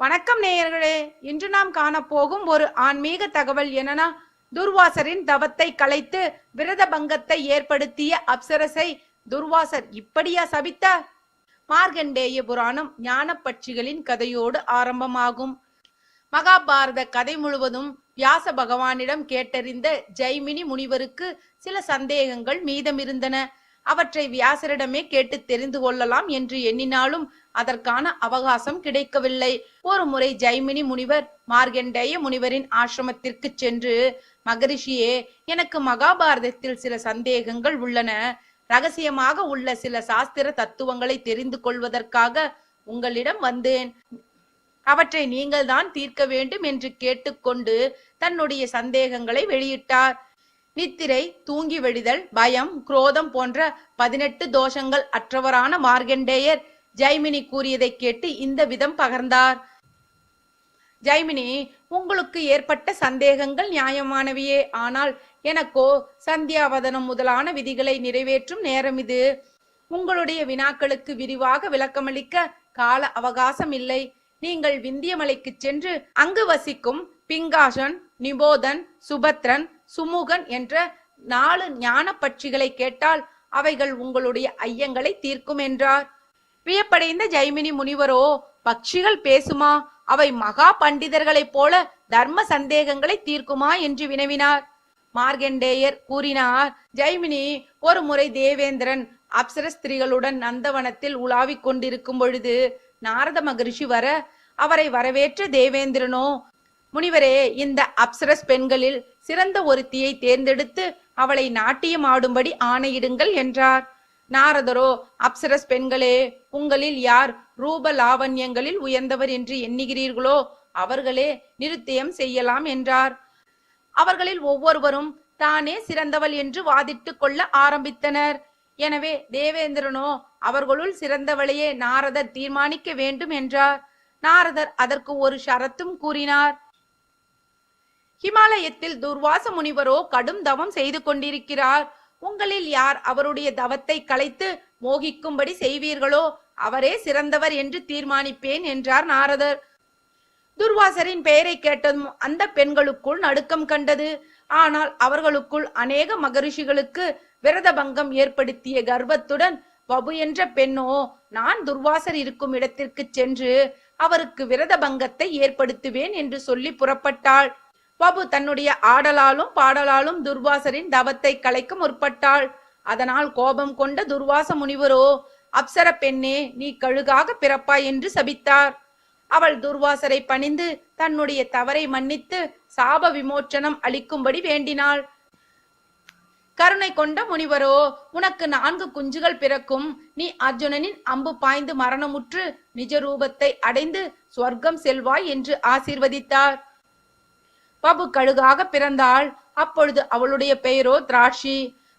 வணக்கம் நேயர்களே. இன்று நாம் காணப்போகும் ஒரு ஆன்மீக தகவல் என்னன்னா துர்வாசரின் தவத்தை கலைத்து விரத பங்கத்தை ஏற்படுத்திய அப்சரசை துர்வாசர் இப்படியா சபித்தார் மார்கண்டேய புராணம் ஞான பட்சிகளின் கதையோடு ஆரம்பமாகும். மகாபாரத கதை முழுவதும் வியாச பகவானிடம் கேட்டறிந்த ஜெய்மினி முனிவருக்கு சில சந்தேகங்கள் மீதமிருந்தன. அவற்றை வியாசரிடமே கேட்டு தெரிந்து கொள்ளலாம் என்று எண்ணினாலும் அதற்கான அவகாசம் கிடைக்கவில்லை. ஒரு முறை ஜெய்மினி முனிவர் மார்கண்டேய முனிவரின் ஆசிரமத்திற்கு சென்று மகரிஷியே எனக்கு மகாபாரதத்தில் சில சந்தேகங்கள் உள்ளன. ரகசியமாக உள்ள சில சாஸ்திர தத்துவங்களை தெரிந்து கொள்வதற்காக உங்களிடம் வந்தேன். அவற்றை நீங்கள் தான் தீர்க்க வேண்டும் என்று கேட்டுக்கொண்டு தன்னுடைய சந்தேகங்களை வெளியிட்டார். நித்திரை தூங்கி வெடிதல் பயம் குரோதம் போன்ற பதினெட்டு தோஷங்கள் அற்றவரான மார்கண்டேயர் ஜெய்மினி கூறியதை கேட்டு இந்த விதம் பகர்ந்தார். ஜெய்மினி உங்களுக்கு ஏற்பட்ட சந்தேகங்கள் நியாயமானவையே. ஆனால் எனக்கோ சந்தியாவதனம் முதலான விதிகளை நிறைவேற்றும் நேரம் இது. உங்களுடைய வினாக்களுக்கு விரிவாக விளக்கமளிக்க கால அவகாசம் இல்லை. நீங்கள் விந்தியமலைக்கு சென்று அங்கு வசிக்கும் பிங்காசன் நிபோதன் சுபத்ரன் சுமுகன் என்ற நாலு ஞான பட்சிகளை கேட்டால் அவைகள் உங்களுடைய ஐயங்களை தீர்க்கும் என்றார். வியப்படைந்த ஜெய்மினி முனிவரோ பட்சிகள் பேசுமா? அவை மகா பண்டிதர்களைப் போல தர்ம சந்தேகங்களை தீர்க்குமா என்று வினவினார். மார்கண்டேயர் கூறினார் ஜெய்மினி ஒரு முறை தேவேந்திரன் அப்சர ஸ்திரீகளுடன் நந்தவனத்தில் உலாவிக் கொண்டிருக்கும் பொழுது நாரத மகரிஷி வர அவரை வரவேற்ற தேவேந்திரனோ முனிவரே இந்த அப்சரஸ் பெண்களில் சிறந்த ஒருத்தியை தேர்ந்தெடுத்து அவளை நாட்டியம் ஆடும்படி ஆணையிடுங்கள் என்றார். நாரதரோ அப்சரஸ் பெண்களே உங்களில் யார் ரூப லாவண்யங்களில் உயர்ந்தவர் என்று எண்ணுகிறீர்களோ அவர்களே நிருத்தியம் செய்யலாம் என்றார். அவர்களில் ஒவ்வொருவரும் தானே சிறந்தவள் என்று வாதிட்டுக் கொள்ள ஆரம்பித்தனர். எனவே தேவேந்திரனோ அவர்களுள் சிறந்தவளையே நாரதர் தீர்மானிக்க வேண்டும் என்றார். நாரதர் அதற்கு ஒரு ஷரத்தும் கூறினார். ஹிமாலயத்தில் துர்வாச முனிவரோ கடும் தவம் செய்து கொண்டிருக்கிறார். உங்களில் யார் அவருடைய தவத்தை கலைத்து மோகிக்கும்படி செய்வீர்களோ அவரே சிறந்தவர் என்று தீர்மானிப்பேன் என்றார் நாரதர். துர்வாசரின் பெயரை கேட்டதும் அந்த பெண்களுக்குள் நடுக்கம் கண்டது. ஆனால் அவர்களுக்குள் அநேக மகரிஷிகளுக்கு விரத பங்கம் ஏற்படுத்திய கர்வத்துடன் வபு என்ற பெண்ணோ நான் துர்வாசர் இருக்கும் இடத்திற்கு சென்று அவருக்கு விரத பங்கத்தை ஏற்படுத்துவேன் என்று சொல்லி புறப்பட்டாள். பபு தன்னுடைய ஆடலாலும் பாடலாலும் துர்வாசரின் தவத்தை கலைக்க முற்பட்டாள். அதனால் கோபம் கொண்ட துர்வாச முனிவரோ அப்சர பெண்ணே நீ கழுகாக பிறப்பாய் என்று சபித்தார். அவள் துர்வாசரை பணிந்து தன்னுடைய தவறை மன்னித்து சாப விமோச்சனம் அளிக்கும்படி வேண்டினாள். கருணை கொண்ட முனிவரோ உனக்கு நான்கு குஞ்சுகள் பிறக்கும். நீ அர்ஜுனனின் அம்பு பாய்ந்து மரணமுற்று நிஜ ரூபத்தை அடைந்து சொர்க்கம் செல்வாய் என்று ஆசீர்வதித்தார். பபு கழுகாக பிறந்தாள். அப்பொழுது அவளுடைய பெயரோ திராட்சி.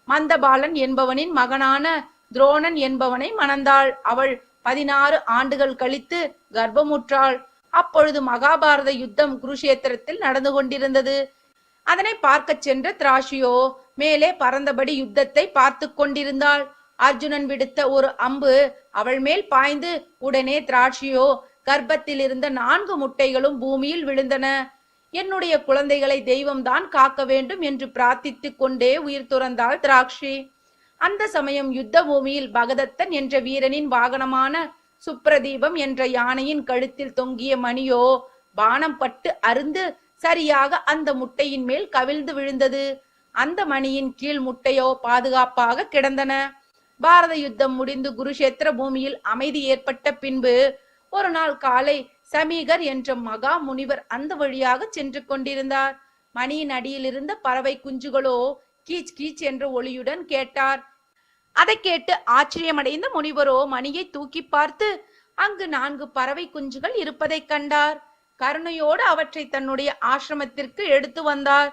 மந்தபாலன் என்பவனின் மகனான துரோணன் என்பவனை மணந்தாள். அவள் பதினாறு ஆண்டுகள் கழித்து கர்ப்பமுற்றாள். அப்பொழுது மகாபாரத யுத்தம் குருஷேத்திரத்தில் நடந்து கொண்டிருந்தது. அதனை பார்க்கச் சென்ற திராஷியோ மேலே பறந்தபடி யுத்தத்தை பார்த்து கொண்டிருந்தாள். அர்ஜுனன் விடுத்த ஒரு அம்பு அவள் மேல் பாய்ந்து உடனே திராட்சியோ கர்ப்பத்தில் இருந்த நான்கு முட்டைகளும் பூமியில் விழுந்தன. என்னுடைய குழந்தைகளை தெய்வம்தான் காக்க வேண்டும் என்று பிரார்த்தித்துக் கொண்டே உயிர் துறந்தாள் திராட்சி. அந்த சமயம் யுத்த பூமியில் பகதத்தன் என்ற வீரனின் வாகனமான சுப்ரதீபம் என்ற யானையின் கழுத்தில் தொங்கிய மணியோ பானம் பட்டு அருந்து சரியாக அந்த முட்டையின் மேல் கவிழ்ந்து விழுந்தது. அந்த மணியின் கீழ் முட்டையோ பாதுகாப்பாக கிடந்தன. பாரத யுத்தம் முடிந்து குருஷேத்திர பூமியில் அமைதி ஏற்பட்ட பின்பு ஒரு நாள் காலை சமீகர் என்ற மகா முனிவர் அந்த வழியாக சென்று கொண்டிருந்தார். மணியின் அடியில் இருந்த பறவை குஞ்சுகளோ கீச் கீச் என்ற ஒளியுடன் கேட்டார். அதை கேட்டு ஆச்சரியமடைந்த முனிவரோ மணியை தூக்கி பார்த்து அங்கு நான்கு பறவை குஞ்சுகள் இருப்பதைக் கண்டார். கருணையோடு அவற்றை தன்னுடைய ஆசிரமத்திற்கு எடுத்து வந்தார்.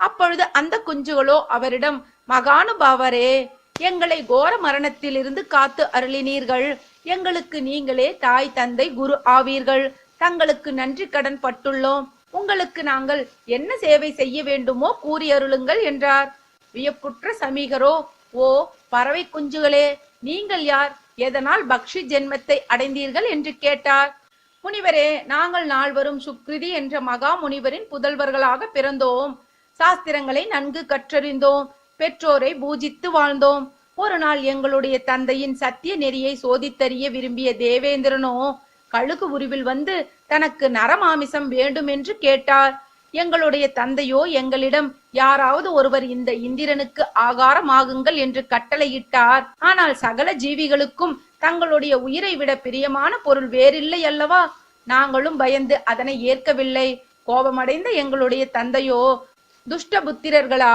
அப்பொழுது அந்த குஞ்சுகளோ அவரிடம் மகானுபாவரே எங்களை கோர மரணத்திலிருந்து காத்து அருளினீர்கள். எங்களுக்கு நீங்களே தாய் தந்தை குரு ஆவீர்கள். தங்களுக்கு நன்றி கடன் பட்டுள்ளோம். உங்களுக்கு நாங்கள் என்ன சேவை செய்ய வேண்டுமோ கூறி அருளுங்கள் என்றார். வியப்புற்ற சமீகரோ ஓ பறவை குஞ்சுகளே நீங்கள் யார்? எதனால் பக்ஷி ஜென்மத்தை அடைந்தீர்கள்? என்று கேட்டார். முனிவரே நாங்கள் நால்வரும் சுக்ரிதி என்ற மகா முனிவரின் புதல்வர்களாக பிறந்தோம். சாஸ்திரங்களை நன்கு கற்றறிந்தோம். பெற்றோரை பூஜித்து வாழ்ந்தோம். ஒரு நாள் எங்களுடைய தந்தையின் சத்திய நெறியை சோதித்தறிய விரும்பிய தேவேந்திரனோ கழுகு உருவில் வந்து தனக்கு நரமாமிசம் வேண்டும் என்று கேட்டார். எங்களுடைய தந்தையோ எங்களிடம் யாராவது ஒருவர் இந்த இந்திரனுக்கு ஆகாரமாகுங்கள் என்று கட்டளையிட்டார். ஆனால் சகல ஜீவிகளுக்கும் தங்களுடைய உயிரை விட பிரியமான பொருள் வேறில்லை அல்லவா? நாங்களும் பயந்து அதனை ஏற்கவில்லை. கோபமடைந்த எங்களுடைய தந்தையோ துஷ்ட புத்திரர்களா?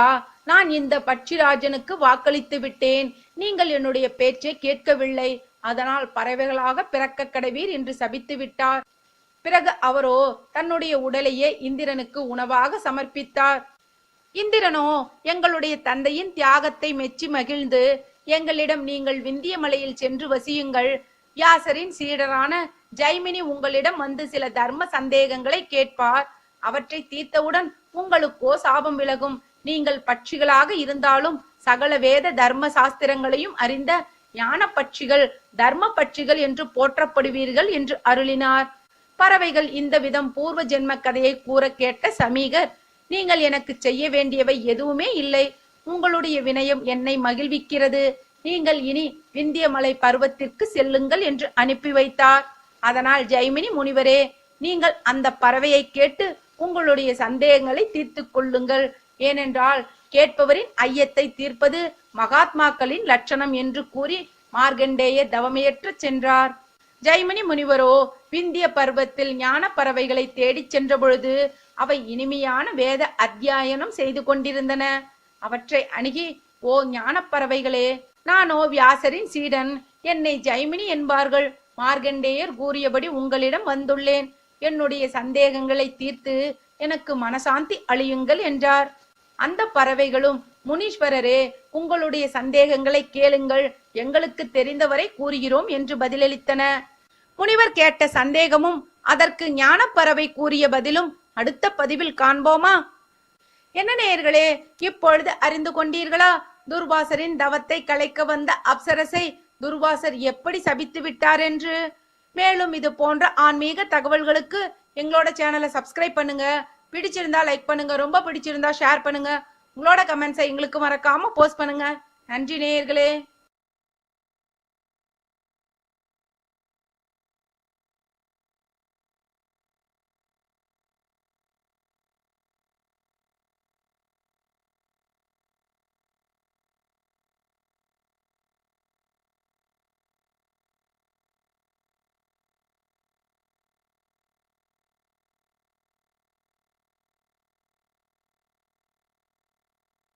நான் இந்த பட்சிராஜனுக்கு வாக்களித்து விட்டேன். நீங்கள் என்னுடைய பேச்சை கேட்கவில்லை. அதனால் பறவைகளாக பிறக்க கடவீர் என்று சபித்து விட்டார். பிறகு அவரோ தன்னுடைய உடலையே இந்திரனுக்கு உணவாக சமர்ப்பித்தார். இந்திரனோ எங்களுடைய தந்தையின் தியாகத்தை மெச்சி மகிழ்ந்து எங்களிடம் நீங்கள் விந்திய மலையில் சென்று வசியுங்கள். வியாசரின் சீடரான ஜைமினி உங்களிடம் வந்து சில தர்ம சந்தேகங்களை கேட்பார். அவற்றை தீர்த்தவுடன் உங்களுக்கோ சாபம் விலகும். நீங்கள் பட்சிகளாக இருந்தாலும் சகல வேத தர்ம சாஸ்திரங்களையும் அறிந்த ஞான பட்சிகள் தர்ம பட்சிகள் என்று போற்றப்படுவீர்கள் என்று அருளினார். பறவைகள் இந்த விதம் பூர்வ ஜென்ம கதையை கூற கேட்ட சமீகர் நீங்கள் எனக்கு செய்ய வேண்டியவை எதுவுமே இல்லை. உங்களுடைய வினயம் என்னை மகிழ்விக்கிறது. நீங்கள் இனி விந்தியமலை பருவத்திற்கு செல்லுங்கள் என்று அனுப்பி வைத்தார். அதனால் ஜெய்மினி முனிவரே நீங்கள் அந்த பறவையை கேட்டு உங்களுடைய சந்தேகங்களை தீர்த்து கொள்ளுங்கள். ஏனென்றால் கேட்பவரின் ஐயத்தை தீர்ப்பது மகாத்மாக்களின் லட்சணம் என்று கூறி மார்கண்டேய தவமையற்ற சென்றார். ஜெய்மினி முனிவரோ விந்திய பருவத்தில் ஞான பறவைகளை தேடிச் சென்ற பொழுது அவை இனிமையான வேத அத்தியாயனம் செய்து கொண்டிருந்தன. அவற்றை அணுகி ஓ ஞான பறவைகளே நானோ வியாசரின் சீடன் என்னை ஜெய்மினி என்பார்கள். மார்கண்டேயர் கூறியபடி உங்களிடம் வந்துள்ளேன். என்னுடைய சந்தேகங்களை தீர்த்து எனக்கு மனசாந்தி அழியுங்கள் என்றார். அந்த பறவைகளும் முனீஸ்வரரே உங்களுடைய சந்தேகங்களை கேளுங்கள். எங்களுக்கு தெரிந்தவரை கூறுகிறோம் என்று பதிலளித்தன. முனிவர் கேட்ட சந்தேகமும் அதற்கு ஞானப்பறவை கூறிய பதிலும் அடுத்த பதிவில் காண்போமா? என்ன நேயர்களே இப்பொழுது அறிந்து கொண்டீர்களா? துர்வாசரின் தவத்தை கலைக்க வந்த அப்சரசை துர்வாசர் எப்படி சபித்து விட்டார் என்று? மேலும் இது போன்ற ஆன்மீக தகவல்களுக்கு எங்களோட சேனலை சப்ஸ்கிரைப் பண்ணுங்க. பிடிச்சிருந்தா லைக் பண்ணுங்க ரொம்ப பிடிச்சிருந்தா ஷேர் பண்ணுங்க. உங்களோட கமெண்ட்ஸை எங்களுக்கு மறக்காம போஸ்ட் பண்ணுங்க. நன்றி நேயர்களே.